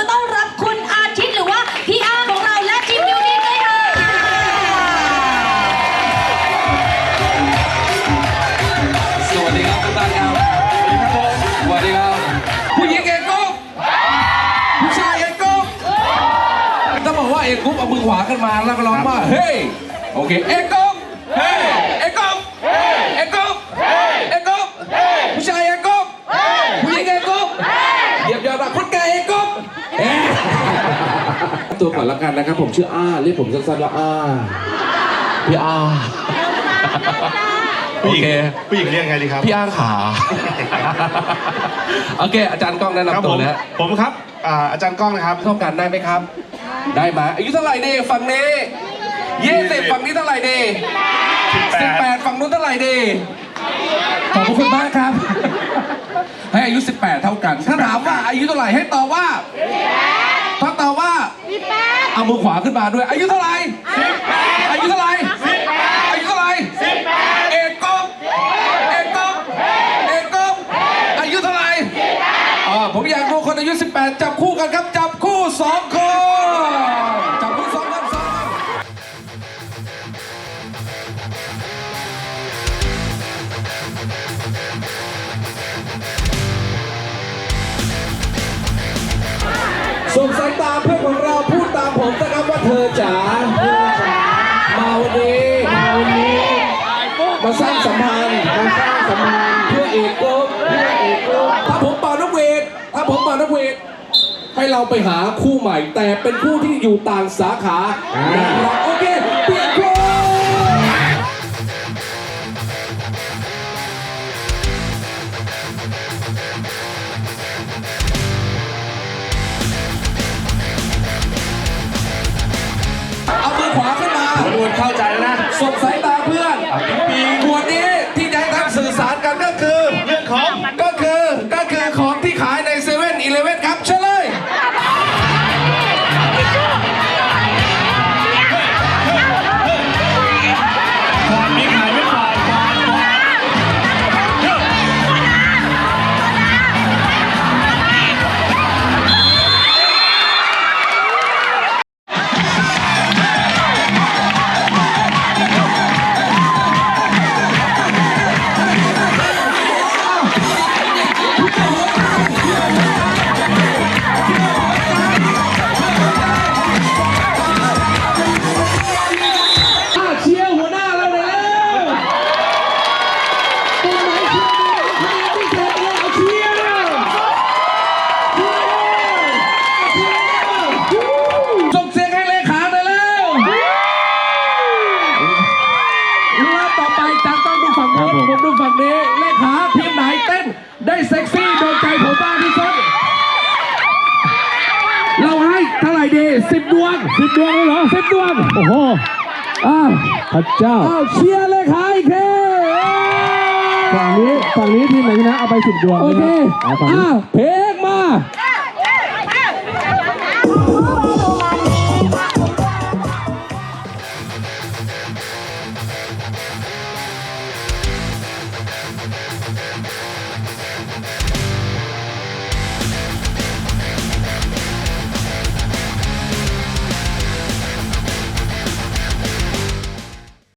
อต้อนรับคุณอาทิตย์หรือว่าพี่อาของเราและทีมยูนิตด้วยค่ะ สวัสดีครับทุกท่านครับสวัสดีครับผู้หญิงเอกกุ๊บผู้ชายเอกกุ๊บถ้าบอกว่าเอกกุ๊บเอามือขวาขึ้นมาแล้วก็ร้องว่าเฮ้ยโอเคเอกกุ๊บเฮ้ย เอกกุ๊บเอกกุ๊บเอกกุ๊บผู้ชายเอกกุ๊บผู้หญิงเอกกุ๊บเหยียบยอดรักคนแก่เอกกุ๊บเอ๊ะ ตัวก่อนละกันนะครับ ผมชื่ออ้าเรียกผมสั้นๆว่าอ้าพี่อ้าโอเคผู้หญิงเรียกไงดีครับพี่อาขาโอเค อาจารย์กล้องแนะครับนำผตัวมเลยฮะผมครับอ่าอาจารย์ก้องนะครับต้องการได้ไหมครับ ได้ไหมอายุเท่าไหร่ดีฝั่งนี้ยี่สิบฝั่งนี้เท่าไหร่ดีสิบแปดฝั่งนู้นเท่าไหร่ดีขอบพระคุณมากครับ ให้อายุ 18 เท่ากัน ถ้าถามว่าอายุเท่าไหร่ให้ตอบว่าถ้าตอบว่า เอามือขวาขึ้นมาด้วย อายุเท่าไหร่อายุเท่าไหร่อายุเท่าไหร่เอกกบเอกกบเอกกบอายุเท่าไหร่อ่าผมอยากดูคนอายุ 18 จับคู่กันครับ จับคู่สองคนจับคู่สองคนสองคนส่งสายตาเพื่อนของเรา มาสร้างสัมพันธ์มาสร้างสัมพันธ์เพื่อเอกกบเพื่อเอกกบถ้าผมเป่านกหวีดถ้าผมเป่านกหวีดให้เราไปหาคู่ใหม่ แต่เป็นคู่ที่อยู่ต่างสาขานะครับโอเคเปลี่ยนคู่เอามือขวาขึ้นมาดูเข้าใจแล้วนะส่งสายตา อสา ดูฝั่งโน้นผมดูฝั่งนี้เลขาทีมไหนเต้น ได้เซ็กซี่โดนใจผมมากที่สุดเราให้เท่าไหร่ดีสิบดวงสิบดวงเลยเหรอสิบดวงโอ้โหอ้าวพระเจ้าอ้าวเชียร์เลยค่ะอีกทีฝั่งนี้ฝั่งนี้ทีมไหนชนะเอาไปสิบดวงโอเคอ้าวเพลงมา